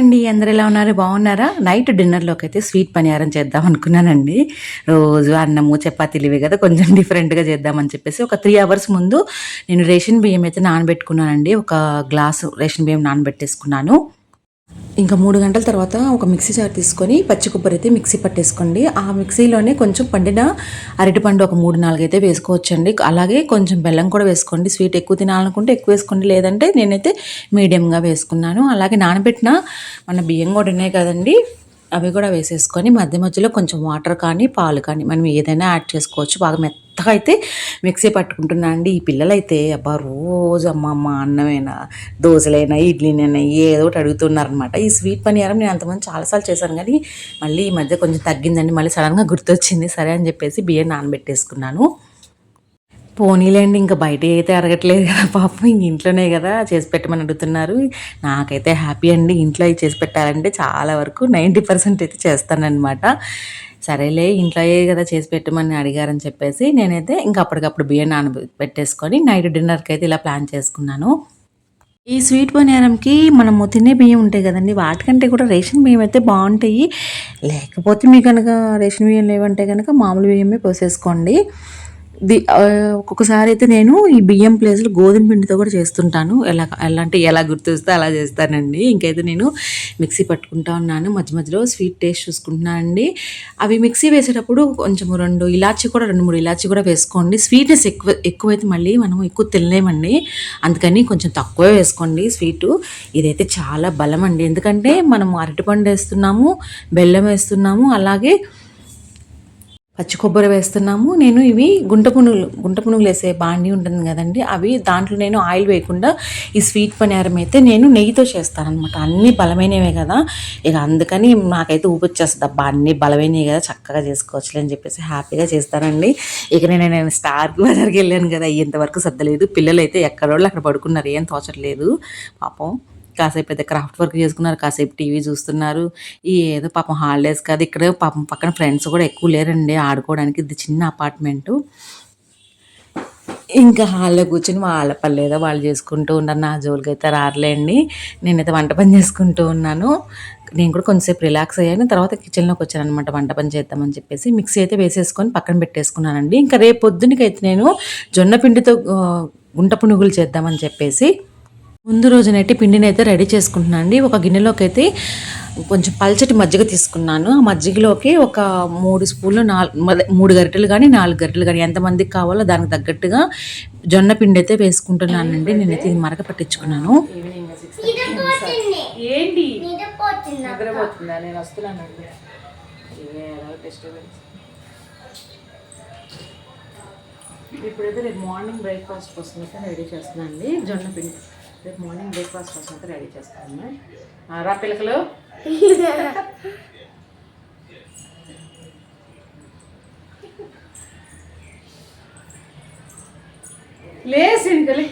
అండి అందరు ఎలా ఉన్నారు? బాగున్నారా? నైట్ డిన్నర్లోకి అయితే స్వీట్ పనిహారం చేద్దాం అనుకున్నానండి. రోజు అన్నము చపాతీలు ఇవి కదా కొంచెం డిఫరెంట్గా చేద్దామని చెప్పేసి ఒక త్రీ అవర్స్ ముందు నేను రేషన్ బియ్యం అయితే నానబెట్టుకున్నానండి. ఒక గ్లాసు రేషన్ బియ్యం నానబెట్టేసుకున్నాను. ఇంకా మూడు గంటల తర్వాత ఒక మిక్సీ జార్ తీసుకొని పచ్చి కొబ్బరి అయితే మిక్సీ పట్టేసుకోండి. ఆ మిక్సీలోనే కొంచెం పండిన అరటిపండు ఒక మూడు నాలుగు అయితే వేసుకోవచ్చండి. అలాగే కొంచెం బెల్లం కూడా వేసుకోండి. స్వీట్ ఎక్కువ తినాలనుకుంటే ఎక్కువ వేసుకోండి. లేదంటే నేనైతే మీడియంగా వేసుకున్నాను. అలాగే నానబెట్టిన మన బియ్యం కూడా ఉన్నాయి కదండి. అవి కూడా వేసేసుకొని మధ్య మధ్యలో కొంచెం వాటర్ కానీ పాలు కానీ మనం ఏదైనా యాడ్ చేసుకోవచ్చు. బాగా మెత్త మెత్తగా అయితే మిక్సీ పట్టుకుంటున్నా అండి. ఈ పిల్లలైతే అబ్బా రోజు అమ్మ అమ్మ అన్నమైనా దోశలైనా ఇడ్లీనైనా ఏదో ఒకటి అడుగుతున్నారనమాట ఈ స్వీట్ పనిహారం నేను అంతమంది చాలాసార్లు చేశాను కానీ మళ్ళీ ఈ మధ్య కొంచెం తగ్గిందండి. మళ్ళీ సడన్గా గుర్తొచ్చింది. సరే అని చెప్పేసి బియ్యం నానబెట్టేసుకున్నాను. పోనీలేండి ఇంకా బయట అయితే అరగట్లేదు కదా పాపం ఇంక ఇంట్లోనే కదా చేసి పెట్టమని అడుగుతున్నారు. నాకైతే హ్యాపీ అండి ఇంట్లో అవి చేసి పెట్టాలంటే చాలా వరకు నైంటీ పర్సెంట్ అయితే చేస్తానన్నమాట. సరేలే ఇంట్లో కదా చేసి పెట్టమని అడిగారని చెప్పేసి నేనైతే ఇంకా అప్పటికప్పుడు బియ్యం నాన పెట్టేసుకొని నైట్ డిన్నర్కి అయితే ఇలా ప్లాన్ చేసుకున్నాను. ఈ స్వీట్ పనిహారంకి మనము తినే బియ్యం ఉంటాయి కదండి వాటికంటే కూడా రేషన్ బియ్యం అయితే బాగుంటాయి. లేకపోతే మీ కనుక రేషన్ బియ్యం లేవంటే కనుక మామూలు బియ్యమే పోసేసుకోండి. ది ఒక్కొక్కసారి అయితే నేను ఈ బియ్యం ప్లేస్లో గోధుమ పిండితో కూడా చేస్తుంటాను. ఎలా ఎలా అంటే ఎలా గుర్తొస్తే అలా చేస్తానండి. ఇంకైతే నేను మిక్సీ పట్టుకుంటా ఉన్నాను. మధ్య మధ్యలో స్వీట్ టేస్ట్ చూసుకుంటున్నానండి అవి మిక్సీ వేసేటప్పుడు కొంచెం రెండు ఇలాచి కూడా రెండు మూడు ఇలాచి కూడా వేసుకోండి. స్వీట్నెస్ ఎక్కువ ఎక్కువైతే మళ్ళీ మనం ఎక్కువ తినలేమండి. అందుకని కొంచెం తక్కువే వేసుకోండి స్వీటు ఇదైతే చాలా బలం అండి ఎందుకంటే మనం అరటిపండు వేస్తున్నాము బెల్లం వేస్తున్నాము అలాగే పచ్చి కొబ్బరి వేస్తున్నాము. నేను ఇవి గుంట పునుగులు గుంట పునుగులు వేసే బాండి ఉంటుంది కదండి అవి దాంట్లో నేను ఆయిల్ వేయకుండా ఈ స్వీట్ పనిహారం అయితే నేను నెయ్యితో చేస్తానమాట అన్నీ బలమైనవే కదా. ఇక అందుకని నాకైతే ఊపొచ్చేస్తుంది అబ్బా అన్నీ బలమైనవి కదా చక్కగా చేసుకోవచ్చులే అని చెప్పేసి హ్యాపీగా చేస్తానండి. ఇక నేను నేను స్టార్ బజార్కి వెళ్ళాను కదా ఇంతవరకు సర్దలేదు పిల్లలు అయితే ఎక్కడోళ్ళు అక్కడ పడుకున్నారు ఏం తోచట్లేదు. పాపం. కాసేపు అయితే క్రాఫ్ట్ వర్క్ చేసుకున్నారు కాసేపు టీవీ చూస్తున్నారు. ఈ ఏదో పాపం హాలిడేస్ కాదు ఇక్కడ పాపం పక్కన ఫ్రెండ్స్ కూడా ఎక్కువ లేరండి ఆడుకోవడానికి. ఇది చిన్న అపార్ట్మెంటు. ఇంకా హాల్లో కూర్చొని వాళ్ళ పర్లేదో వాళ్ళు చేసుకుంటూ ఉన్నారు. నా జోలికి అయితే రారలేండి. నేనైతే వంట పని చేసుకుంటూ ఉన్నాను. నేను కూడా కొంచెంసేపు రిలాక్స్ అయ్యాను. తర్వాత కిచెన్లోకి వచ్చాను అనమాట వంట పని చేద్దామని చెప్పేసి మిక్సీ అయితే వేసేసుకొని పక్కన పెట్టేసుకున్నానండి. ఇంకా రేపు పొద్దునకైతే నేను జొన్న పిండితో గుంట పునుగులు చేద్దామని చెప్పేసి ముందు రోజునైతే పిండిని అయితే రెడీ చేసుకుంటున్నాను అండి. ఒక గిన్నెలోకి అయితే కొంచెం పల్చటి మజ్జిగ తీసుకున్నాను. ఆ మజ్జిగలోకి ఒక మూడు స్పూన్లు నాలుగు మూడు గరిటెలు కానీ నాలుగు గరిటెలు కానీ ఎంతమందికి కావాలో దానికి తగ్గట్టుగా జొన్న పిండి అయితే వేసుకుంటున్నానండి నేనైతే ఇది మరక పట్టించుకున్నాను. ఏంటి? నేను వస్తున్నానండి ఇప్పుడైతే రేపు మార్నింగ్ బ్రేక్ఫాస్ట్ కోసం అయితే రెడీ చేస్తున్నాను అండి. జొన్న పిండి. రేపు మార్నింగ్ బ్రేక్ఫాస్ట్ కోసం అయితే రెడీ చేస్తాను. రా పిల్లకలు లేసి లే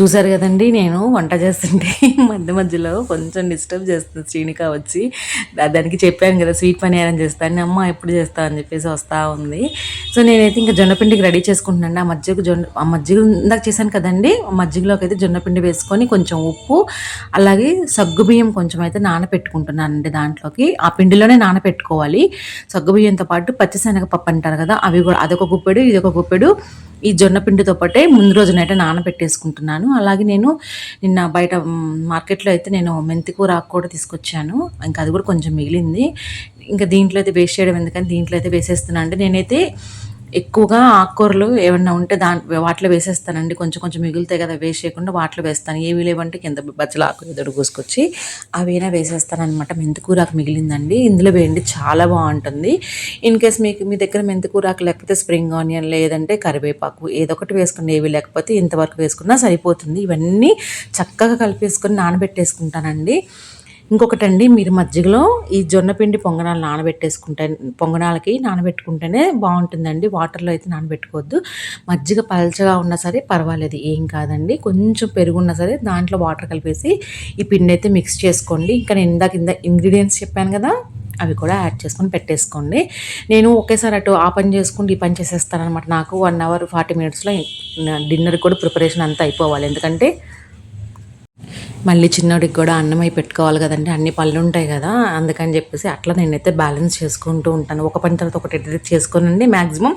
చూసారు కదండి నేను వంట చేస్తుంటే మధ్య మధ్యలో కొంచెం డిస్టర్బ్ చేస్తుంది శ్రీనిక వచ్చి. దానికి చెప్పాను కదా స్వీట్ పనిహారం చేస్తాను అమ్మ ఎప్పుడు చేస్తా? అని చెప్పేసి వస్తూ ఉంది. సో నేనైతే ఇంకా జొన్నపిండికి రెడీ చేసుకుంటున్నాను. ఆ మజ్జిగ జొన్న ఆ మజ్జిగ ఇందాక చేశాను కదండి మజ్జిగలోకి అయితే జొన్నపిండి వేసుకొని కొంచెం ఉప్పు అలాగే సగ్గుబియ్యం కొంచెం అయితే నానపెట్టుకుంటున్నానండి దాంట్లోకి. ఆ పిండిలోనే నానపెట్టుకోవాలి. సగ్గుబియ్యంతో పాటు పచ్చిశనగపప్పు అంటారు కదా అవి కూడా అదొక గుప్పెడు ఇదొక గుప్పెడు. ఈ జొన్న పిండితో పాటే ముందు రోజునైతే నానబెట్టేసుకుంటున్నాను. అలాగే నేను నిన్న బయట మార్కెట్లో అయితే నేను మెంతికూర ఆకు కూడా తీసుకొచ్చాను. ఇంకా అది కూడా కొంచెం మిగిలింది. ఇంకా దీంట్లో అయితే వేస్ట్ చేయడం ఎందుకని దీంట్లో అయితే వేసేస్తున్నాను అంటే నేనైతే ఎక్కువగా ఆకుకూరలు ఏమన్నా ఉంటే దాని వాటిలో వేసేస్తానండి. కొంచెం కొంచెం మిగులుతాయి కదా వేసేయకుండా వాటిలో వేస్తాను. ఏవి లేవంటే కింద బజ్జల ఆకు ఎదురు కోసుకొచ్చి అయినా వేసేస్తాను అనమాట మెంతికూరాకు మిగిలిందండి. ఇందులో వేయండి చాలా బాగుంటుంది. ఇన్ కేస్ మీకు మీ దగ్గర మెంతికూరాకు లేకపోతే స్ప్రింగ్ ఆనియన్ లేదంటే కరివేపాకు ఏదో ఒకటి వేసుకుని ఏవి లేకపోతే ఇంతవరకు వేసుకున్నా సరిపోతుంది. ఇవన్నీ చక్కగా కలిపేసుకొని నానబెట్టేసుకుంటానండి. ఇంకొకటండి మీరు మజ్జిగలో ఈ జొన్నపిండి పొంగనాలు నానబెట్టేసుకుంటే పొంగనాలకి నానబెట్టుకుంటేనే బాగుంటుందండి. వాటర్లో అయితే నానబెట్టుకోవద్దు. మజ్జిగ పలచగా ఉన్నా సరే పర్వాలేదు ఏం కాదండి. కొంచెం పెరుగున్నా సరే దాంట్లో వాటర్ కలిపేసి ఈ పిండి అయితే మిక్స్ చేసుకోండి. ఇంకా నేను ఇందాక ఇందా ఇంగ్రీడియంట్స్ చెప్పాను కదా అవి కూడా యాడ్ చేసుకొని పెట్టేసుకోండి. నేను ఒకేసారి అటు ఆ పని చేసుకుంటూ ఈ పని చేసేస్తాను నాకు వన్ అవర్ ఫార్టీ మినిట్స్లో డిన్నర్ కూడా ప్రిపరేషన్ అంతా అయిపోవాలి. ఎందుకంటే మళ్ళీ చిన్నోడికి కూడా అన్నం అయి పెట్టుకోవాలి కదండి. అన్ని పళ్ళు ఉంటాయి కదా. అందుకని చెప్పేసి అట్లా నేనైతే బ్యాలెన్స్ చేసుకుంటూ ఉంటాను. ఒక పని తర్వాత ఒకటి ఎడిట్ చేసుకోనండి. మ్యాక్సిమం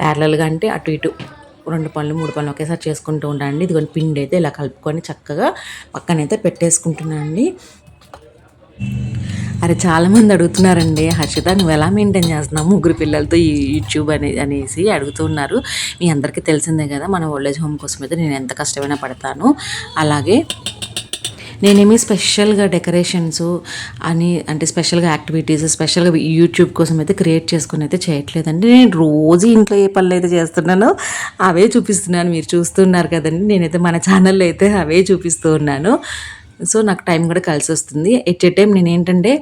ప్యారలల్గా అంటే అటు ఇటు రెండు పళ్ళు మూడు పళ్ళు ఒకేసారి చేసుకుంటూ ఉంటానండి ఇదిగోని పిండి అయితే ఇలా కలుపుకొని చక్కగా పక్కనైతే పెట్టేసుకుంటున్నాను అండి అరే చాలామంది అడుగుతున్నారండి హర్షిత నువ్వు ఎలా మెయింటైన్ చేస్తున్నావు? ముగ్గురు పిల్లలతో ఈ యూట్యూబ్ అనే అనేసి అడుగుతున్నారు మీ అందరికీ తెలిసిందే కదా మన ఓల్డేజ్ హోమ్ కోసం అయితే నేను ఎంత కష్టమైనా పడతాను. అలాగే నేనేమి స్పెషల్గా డెకరేషన్స్ అని అంటే స్పెషల్గా యాక్టివిటీస్ స్పెషల్గా యూట్యూబ్ కోసం అయితే క్రియేట్ చేసుకుని అయితే చేయట్లేదండి. నేను రోజు ఇంట్లో ఏ పనులు అయితే చేస్తున్నానో అవే చూపిస్తున్నాను. మీరు చూస్తున్నారు కదండి. నేనైతే మన ఛానల్లో అయితే అవే చూపిస్తూ ఉన్నాను. సో నాకు టైం కూడా కలిసి వస్తుంది ఎట్ ఏ టైం నేను ఏంటంటే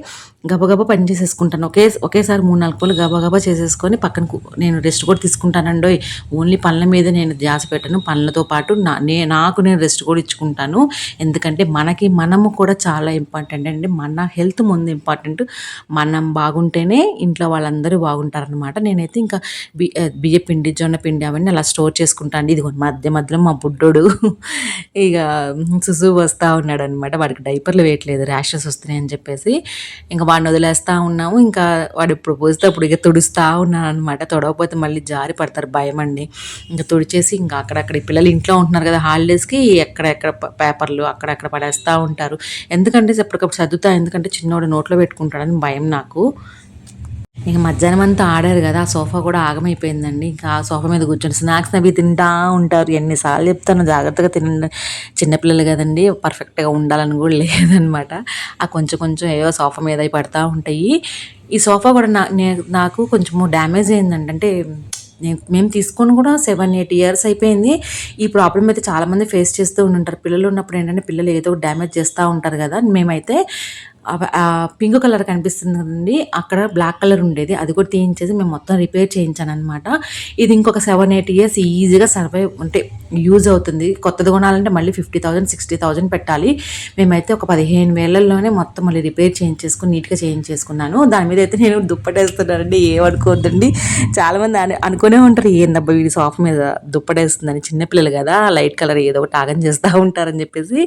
గబగబా పని చేసేసుకుంటాను. ఒకే ఒకేసారి మూడు నాలుగు పనులు గబగబా చేసేసుకొని పక్కన నేను రెస్ట్ కూడా తీసుకుంటానండో ఓన్లీ పనుల మీద నేను ధ్యాస పెట్టను. పనులతో పాటు నా నే నాకు నేను రెస్ట్ కూడా ఇచ్చుకుంటాను. ఎందుకంటే మనకి మనము కూడా చాలా ఇంపార్టెంట్ అండి. మన హెల్త్ ముందు ఇంపార్టెంట్. మనం బాగుంటేనే ఇంట్లో వాళ్ళందరూ బాగుంటారనమాట నేనైతే ఇంకా బి బియ్య పిండి జొన్న పిండి అవన్నీ అలా స్టోర్ చేసుకుంటాను ఇది మధ్య మధ్యలో మా బుడ్డోడు ఇక సుసు వస్తూ ఉన్నాడు అనమాట వాడికి డైపర్లు వేయట్లేదు. ర్యాషెస్ వస్తున్నాయని చెప్పేసి. ఇంకా వాడిని వదిలేస్తూ ఉన్నాము. ఇంకా వాడు ఇప్పుడు పోస్తే అప్పుడు ఇక తుడుస్తూ ఉన్నాను అనమాట తొడవకపోతే మళ్ళీ జారి పడతారు భయం అండి ఇంకా తుడిచేసి ఇంకా అక్కడక్కడ పిల్లలు ఇంట్లో ఉంటున్నారు కదా హాలిడేస్కి ఎక్కడెక్కడ పేపర్లు అక్కడక్కడ పడేస్తూ ఉంటారు. ఎందుకంటే ఎప్పటికప్పుడు చదువుతా ఎందుకంటే చిన్నోడు నోట్లో పెట్టుకుంటాడని భయం నాకు. ఇక మధ్యాహ్నం అంతా ఆడారు కదా ఆ సోఫా కూడా ఆగమైపోయిందండి. ఇంకా ఆ సోఫా మీద కూర్చొని స్నాక్స్ అవి తింటా ఉంటారు. ఎన్నిసార్లు చెప్తాను జాగ్రత్తగా తినండి చిన్నపిల్లలు కదండి పర్ఫెక్ట్గా ఉండాలని కూడా లేదనమాట ఆ కొంచెం కొంచెం ఏవో సోఫా మీద పడతా ఉంటాయి. ఈ సోఫా కూడా నా నాకు కొంచెము డ్యామేజ్ అయిందండి అంటే నేను మేము తీసుకొని కూడా సెవెన్ ఎయిట్ ఇయర్స్ అయిపోయింది. ఈ ప్రాబ్లం అయితే చాలామంది ఫేస్ చేస్తూ ఉంటుంటారు పిల్లలు ఉన్నప్పుడు ఏంటంటే పిల్లలు ఏదో ఒకటి డ్యామేజ్ చేస్తూ ఉంటారు కదా మేమైతే పింక్ కలర్ కనిపిస్తుంది కదండి అక్కడ బ్లాక్ కలర్ ఉండేది. అది కూడా తీయించేసి మేము మొత్తం రిపేర్ చేయించాను అనమాట ఇది ఇంకొక సెవెన్ ఎయిట్ ఇయర్స్ ఈజీగా సర్వైవ్ అంటే యూజ్ అవుతుంది. కొత్తది కొనాలంటే మళ్ళీ ఫిఫ్టీ థౌసండ్ సిక్స్టీ థౌసండ్ పెట్టాలి. మేమైతే ఒక పదిహేను వేలల్లోనే మొత్తం మళ్ళీ రిపేర్ చేయించేసుకుని నీట్గా చేయించేసుకున్నాను. దాని మీద అయితే నేను దుప్పటేస్తున్నానండి. ఏమనుకోవద్దండి. చాలామంది అని అనుకునే ఉంటారు ఏందబ్బా వీడి సోఫా మీద దుప్పటేస్తుందని. చిన్నపిల్లలు కదా లైట్ కలర్ ఏదో ఒకటి ఆగం చేస్తూ ఉంటారని చెప్పేసి.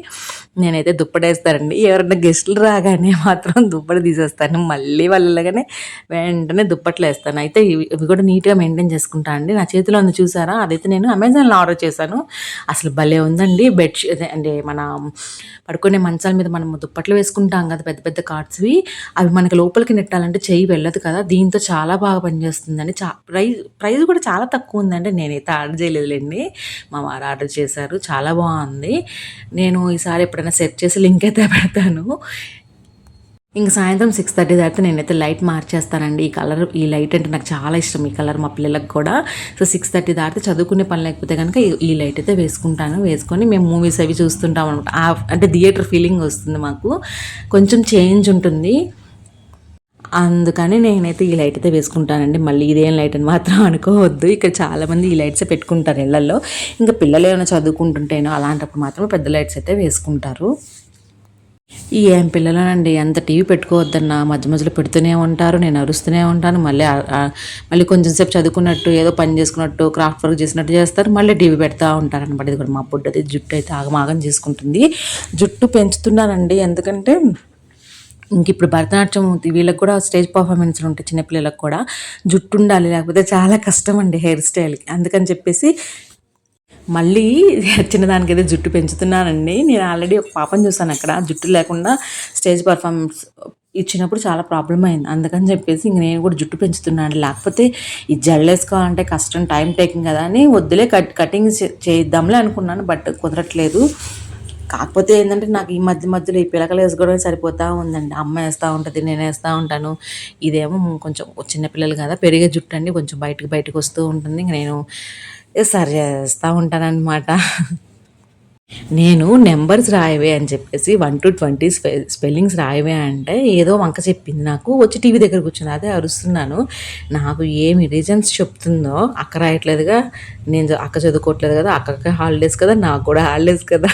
నేనైతే దుప్పటేస్తానండి. ఎవరైనా గెస్టులు రాగానే మాత్రం దుప్పటి తీసేస్తాను. మళ్ళీ వాళ్ళగానే వెంటనే దుప్పట్లు వేస్తాను అయితే ఇవి కూడా నీట్గా మెయింటైన్ చేసుకుంటా అండి. నా చేతిలో ఉంది చూసారా? అదైతే నేను అమెజాన్లో ఆర్డర్ చేశాను. అసలు భలే ఉందండి. బెడ్షీట్ అంటే మన పడుకునే మంచాల మీద మనం దుప్పట్లు వేసుకుంటాం కదా పెద్ద పెద్ద కార్డ్స్వి. అవి మనకి లోపలికి నెట్టాలంటే చెయ్యి వెళ్ళదు కదా. దీంతో చాలా బాగా పనిచేస్తుందండి. చా ప్రైజ్ ప్రైజ్ కూడా చాలా తక్కువ ఉందండి. నేనైతే ఆర్డర్ చేయలేదులేండి. మా వారు ఆర్డర్ చేశారు. చాలా బాగుంది. నేను ఈసారి ఎప్పుడైనా సెట్ చేసి లింక్ అయితే పెడతాను. ఇంక సాయంత్రం సిక్స్ థర్టీ దాటితే నేనైతే లైట్ మార్చేస్తానండి. ఈ కలర్ ఈ లైట్ అంటే నాకు చాలా ఇష్టం. ఈ కలర్ మా పిల్లలకు కూడా. సో సిక్స్ థర్టీ దాటితే చదువుకునే పని లేకపోతే కనుక ఈ- ఈ లైట్ అయితే వేసుకుంటాను. వేసుకొని మేము మూవీస్ అవి చూస్తుంటాం అనమాట అంటే థియేటర్ ఫీలింగ్ వస్తుంది మాకు. కొంచెం చేంజ్ ఉంటుంది. అందుకని నేనైతే ఈ లైట్ అయితే వేసుకుంటానండి. మళ్ళీ ఇదేం లైట్ అని మాత్రం అనుకోవద్దు. ఇక్కడ చాలామంది ఈ లైట్సే పెట్టుకుంటారు ఇళ్ళలో ఇంకా పిల్లలు ఏమైనా చదువుకుంటుంటేనో అలాంటప్పుడు మాత్రమే పెద్ద లైట్స్ అయితే వేసుకుంటారు. ఈ ఏం పిల్లలనండి? ఎంత టీవీ పెట్టుకోవద్దన్నా. మధ్య మధ్యలో పెడుతూనే ఉంటారు. నేను అరుస్తూనే ఉంటాను. మళ్ళీ మళ్ళీ కొంచెం సేపు చదువుకున్నట్టు ఏదో పని చేసుకున్నట్టు క్రాఫ్ట్ వర్క్ చేసినట్టు చేస్తారు. మళ్ళీ టీవీ పెడతా ఉంటారు అనమాట ఇది కూడా మా బుడ్డది జుట్టు అయితే ఆగమాగం చేసుకుంటుంది. జుట్టు పెంచుతున్నానండి. ఎందుకంటే ఇంక ఇప్పుడు భరతనాట్యం వీళ్ళకి కూడా స్టేజ్ పర్ఫార్మెన్స్లు ఉంటాయి చిన్నపిల్లలకు కూడా. జుట్టు ఉండాలి లేకపోతే చాలా కష్టం అండి హెయిర్ స్టైల్కి అందుకని చెప్పేసి మళ్ళీ చిన్నదానికి అయితే జుట్టు పెంచుతున్నానండి. నేను ఆల్రెడీ ఒక పాపను చూసాను అక్కడ. జుట్టు లేకుండా స్టేజ్ పర్ఫార్మెన్స్ ఇచ్చినప్పుడు చాలా ప్రాబ్లం అయింది. అందుకని చెప్పేసి ఇంక నేను కూడా జుట్టు పెంచుతున్నాను లేకపోతే ఈ జెల్ వేసుకోవాలంటే కష్టం టైం టేకింగ్ కదా అని వద్దులే కట్ కటింగ్ చే- చేద్దాంలే అనుకున్నాను బట్ కుదరట్లేదు. కాకపోతే ఏంటంటే నాకు ఈ మధ్య మధ్యలో ఈ పిలకలు వేసుకోవడం సరిపోతూ ఉందండి. అమ్మ వేస్తూ ఉంటుంది నేను వేస్తూ ఉంటాను. ఇదేమో కొంచెం చిన్నపిల్లలు కదా పెరిగే జుట్టు అండి కొంచెం బయటకు బయటకు వస్తూ ఉంటుంది. ఇంక నేను సరి చేస్తూ ఉంటానన్నమాట. నేను నెంబర్స్ రాయవే అని చెప్పేసి వన్ టు ట్వంటీ స్పె స్పెల్లింగ్స్ రాయవే అంటే ఏదో వంక చెప్పింది నాకు. వచ్చి టీవీ దగ్గర కూర్చుని అదే అరుస్తున్నాను. నాకు ఏమి రీజన్స్ చెప్తుందో అక్క రాయట్లేదుగా నేను అక్క చదువుకోవట్లేదు కదా అక్కకి హాలిడేస్ కదా నాకు కూడా హాలిడేస్ కదా.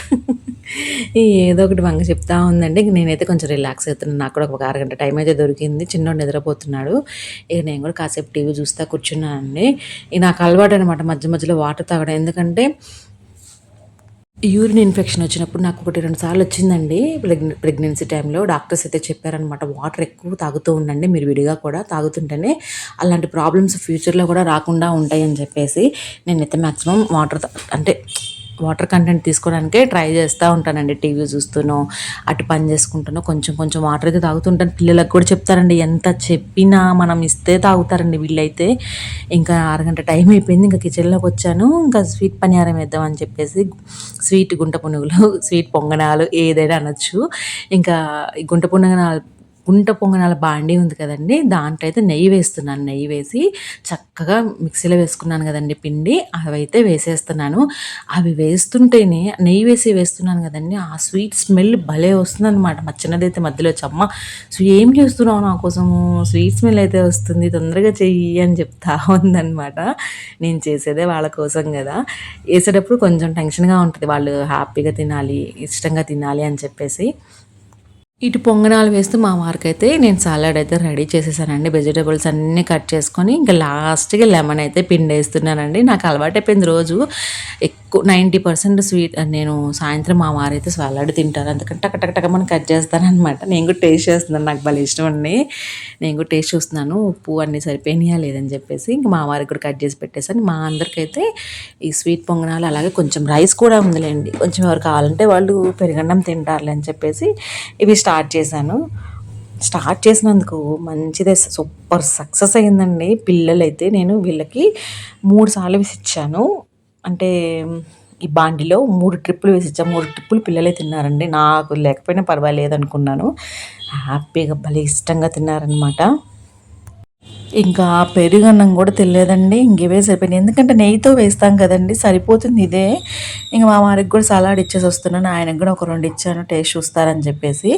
ఏదో ఒకటి వంక చెప్తా ఉందండి. ఇంక నేనైతే కొంచెం రిలాక్స్ అవుతున్నాను. నాకు కూడా ఒక అరగంట టైం అయితే దొరికింది. చిన్నోడు నిద్రపోతున్నాడు. ఇక నేను కూడా కాసేపు టీవీ చూస్తా కూర్చున్నానండి. ఇది నాకు అలవాటు అనమాట మధ్య మధ్యలో వాటర్ తాగడం. ఎందుకంటే యూరిన్ ఇన్ఫెక్షన్ వచ్చినప్పుడు నాకు ఒకటి రెండు సార్లు వచ్చిందండి. ప్రెగ్నె ప్రెగ్నెన్సీ టైంలో డాక్టర్స్ అయితే చెప్పారనమాట వాటర్ ఎక్కువ తాగుతూ ఉండండి మీరు విడిగా కూడా తాగుతుంటేనే అలాంటి ప్రాబ్లమ్స్ ఫ్యూచర్లో కూడా రాకుండా ఉంటాయని చెప్పేసి నేనైతే మ్యాక్సిమం వాటర్ అంటే వాటర్ కంటెంట్ తీసుకోవడానికే ట్రై చేస్తూ ఉంటానండి టీవీ చూస్తూనో అటు పని చేసుకుంటానో కొంచెం కొంచెం వాటర్ అయితే తాగుతుంటాను. పిల్లలకు కూడా చెప్తారండి ఎంత చెప్పినా మనం ఇస్తే తాగుతారండి వీళ్ళైతే. ఇంకా అరగంట టైం అయిపోయింది ఇంకా కిచెన్లోకి వచ్చాను. ఇంకా స్వీట్ పనిహారం వేద్దాం అని చెప్పేసి స్వీట్ గుంట పునుగులు స్వీట్ పొంగనాలు ఏదైనా అనొచ్చు. ఇంకా ఈ గుంట పునుగనాలు గుంట పొంగనాల బాండీ ఉంది కదండి. దాంట్లో అయితే నెయ్యి వేస్తున్నాను. నెయ్యి వేసి చక్కగా మిక్సీలో వేసుకున్నాను కదండి పిండి. అవైతే వేసేస్తున్నాను. అవి వేస్తుంటేనే నెయ్యి వేసి వేస్తున్నాను కదండి ఆ స్వీట్ స్మెల్ భలే వస్తుంది అనమాట మా చిన్నదైతే మధ్యలో చమ్మ సో ఏం చేస్తున్నావు నా కోసము? స్వీట్ స్మెల్ అయితే వస్తుంది తొందరగా చెయ్యి అని చెప్తా ఉందన్నమాట. నేను చేసేదే వాళ్ళ కోసం కదా. వేసేటప్పుడు కొంచెం టెన్షన్గా ఉంటుంది. వాళ్ళు హ్యాపీగా తినాలి ఇష్టంగా తినాలి అని చెప్పేసి. ఇటు పొంగనాలు వేస్తూ మా వారికైతే నేను సలాడ్ అయితే రెడీ చేసేసానండి. వెజిటేబుల్స్ అన్నీ కట్ చేసుకొని ఇంకా లాస్ట్కి లెమన్ అయితే పిండి వేస్తున్నానండి నాకు అలవాటైపోయింది రోజు. నైంటీ పర్సెంట్ స్వీట్ నేను సాయంత్రం మా వారైతే సలాడ్ తింటారు. అందుకని టక టక టక మనం కట్ చేస్తానమాట నేను కూడా టేస్ట్ చేస్తున్నాను. నాకు భలే ఇష్టం అండి. నేను కూడా టేస్ట్ చూస్తున్నాను. ఉప్పు అన్నీ సరిపోయినాయా లేదని చెప్పేసి ఇంక మా వారికి కూడా కట్ చేసి పెట్టేసాను మా అందరికైతే ఈ స్వీట్ పొంగనాలు అలాగే కొంచెం రైస్ కూడా ఉందిలేండి. కొంచెం ఎవరు కావాలంటే వాళ్ళు పెరుగన్నం తింటారులే అని చెప్పేసి ఇవి స్టార్ట్ చేశాను. స్టార్ట్ చేసినందుకు మంచిదే. సూపర్ సక్సెస్ అయిందండి పిల్లలైతే నేను వీళ్ళకి మూడు సార్లు విసిచ్చాను. అంటే ఈ బాండిలో మూడు ట్రిప్పులు వేసి మూడు ట్రిప్పులు పిల్లలే తిన్నారండి. నాకు లేకపోయినా పర్వాలేదు అనుకున్నాను హ్యాపీగా భలే ఇష్టంగా తిన్నారనమాట ఇంకా పెరుగన్నం కూడా తెలియదండి ఇంకేవే సరిపోయినాయి. ఎందుకంటే నెయ్యితో వేస్తాం కదండి. సరిపోతుంది ఇదే. ఇంకా మా వారికి కూడా సలాడ్ ఇచ్చేసి వస్తున్నాను. ఆయనకు కూడా ఒక రెండు ఇచ్చాను. టేస్ట్ చూస్తారని చెప్పేసి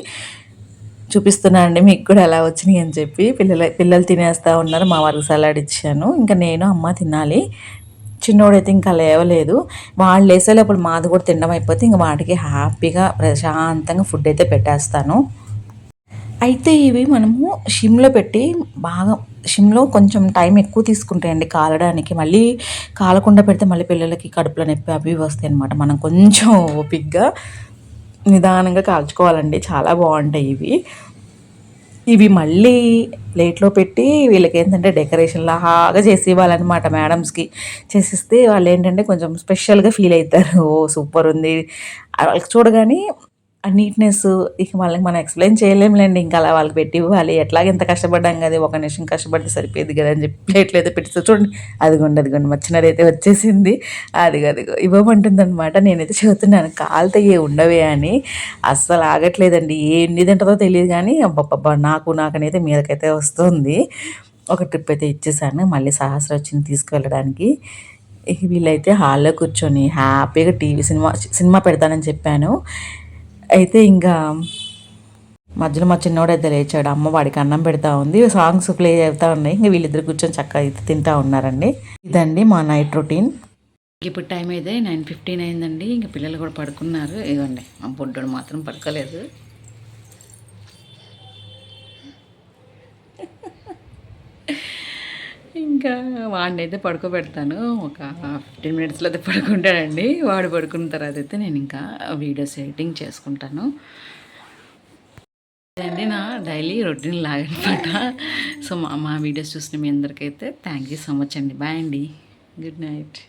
చూపిస్తున్నానండి మీకు కూడా ఎలా వచ్చినాయి అని చెప్పి. పిల్లల పిల్లలు తినేస్తూ ఉన్నారు. మా వారికి సలాడ్ ఇచ్చాను. ఇంకా నేను అమ్మ తినాలి. చిన్నోడైతే ఇంకా లేవలేదు. వాళ్ళు లేసేటప్పుడు మాది కూడా తినడం అయిపోతే ఇంకా వాటికి హ్యాపీగా ప్రశాంతంగా ఫుడ్ అయితే పెట్టేస్తాను. అయితే ఇవి మనము షిమ్లో పెట్టి బాగా షిమ్లో కొంచెం టైం ఎక్కువ తీసుకుంటాయండి కాలడానికి. మళ్ళీ కాలకుండా పెడితే మళ్ళీ పిల్లలకి కడుపులో నొప్పి అవి వస్తాయి అనమాట మనం కొంచెం ఓపిక్గా నిదానంగా కాల్చుకోవాలండి. చాలా బాగుంటాయి ఇవి. ఇవి మళ్ళీ ప్లేట్లో పెట్టి వీళ్ళకి ఏంటంటే డెకరేషన్ లాగా చేసి ఇవ్వాలన్నమాట మేడమ్స్కి. చేసిస్తే వాళ్ళు ఏంటంటే కొంచెం స్పెషల్గా ఫీల్ అవుతారు ఓ సూపర్ ఉంది. వాళ్ళకి చూడగానే నీట్నెస్ ఇక వాళ్ళకి మనం ఎక్స్ప్లెయిన్ చేయలేములేండి. ఇంకా అలా వాళ్ళకి పెట్టి ఇవ్వాలి. ఎట్లాగ ఎంత కష్టపడ్డాం కదా ఒక నిమిషం కష్టపడితే సరిపోయేది కదా అని చెప్పి ప్లేట్లు అయితే చూడండి. అదిగోండి అదిగోండి మచ్చినదైతే వచ్చేసింది. అది అదిగో ఇవ్వమంటుంది అనమాట నేనైతే చెబుతున్నాను కాలుతయ్యే ఉండవే అని. అస్సలు ఆగట్లేదండి. ఎన్ని తింటుందో తెలియదు కానీ అబ్బబ్బబ్బా నాకు నాకనైతే మీదకైతే వస్తుంది. ఒక ట్రిప్ అయితే ఇచ్చేసాను. మళ్ళీ సహస్ర వచ్చింది తీసుకువెళ్ళడానికి. వీళ్ళైతే హాల్లో కూర్చొని హ్యాపీగా టీవీ సినిమా సినిమా పెడతానని చెప్పాను. అయితే ఇంకా మధ్యలో మా చిన్నవాడైతే లేచాడు. అమ్మ వాడికి అన్నం పెడతా ఉంది. సాంగ్స్ ప్లే అవుతా ఉన్నాయి. ఇంకా వీళ్ళిద్దరు కూర్చొని చక్కగా అయితే తింటా ఉన్నారండి. ఇదండి మా నైట్ రొటీన్. ఇప్పుడు టైం అయితే నైన్ ఫిఫ్టీన్ అయిందండి. ఇంకా పిల్లలు కూడా పడుకున్నారు. ఇదిగోండి మా బొడ్డోడు మాత్రం పడుకోలేదు. ఇంకా వాడిని అయితే పడుకోబెడతాను. ఒక ఫిఫ్టీన్ మినిట్స్లో అయితే పడుకుంటాడండి. వాడు పడుకున్న తర్వాత అయితే నేను ఇంకా వీడియోస్ ఎడిటింగ్ చేసుకుంటాను. అండి నా డైలీ రొటీన్ లాగనమాట సో మా మా వీడియోస్ చూసిన మీ అందరికైతే థ్యాంక్ యూ సో మచ్ అండి. బాయ్ అండి. Good night